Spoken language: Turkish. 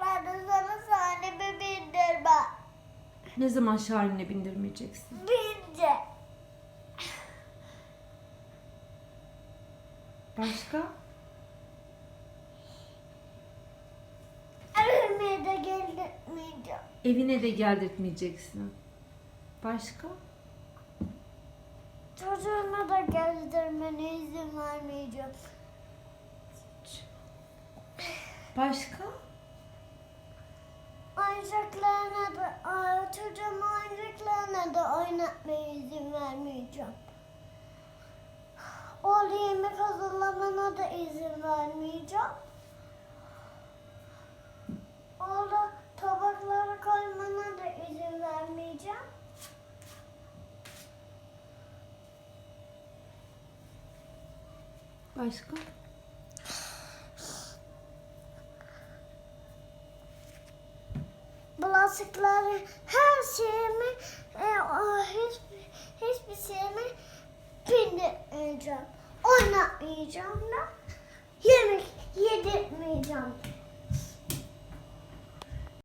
Ben de sana sahnemi bindirme. Ne zaman Şahin'e bindirmeyeceksin? Bince. Başka? Evime de gelmeyeceğim. Evine de geldirtmeyeceksin. Başka? Çocuğuma da gezdirmene izin vermeyeceğim. Başka? Oyuncaklarına da, aa, çocuğuma oyuncaklarına da oynatmaya izin vermeyeceğim. Oğlu yemek hazırlamana da izin vermeyeceğim. Oğlu tabakları koymana da izin vermeyeceğim. Başka? Bulaşıkları her şeyimi e, o, hiçbir, şeyimi bindirmeyeceğim. Oynatmayacağım da yemek yedirmeyeceğim.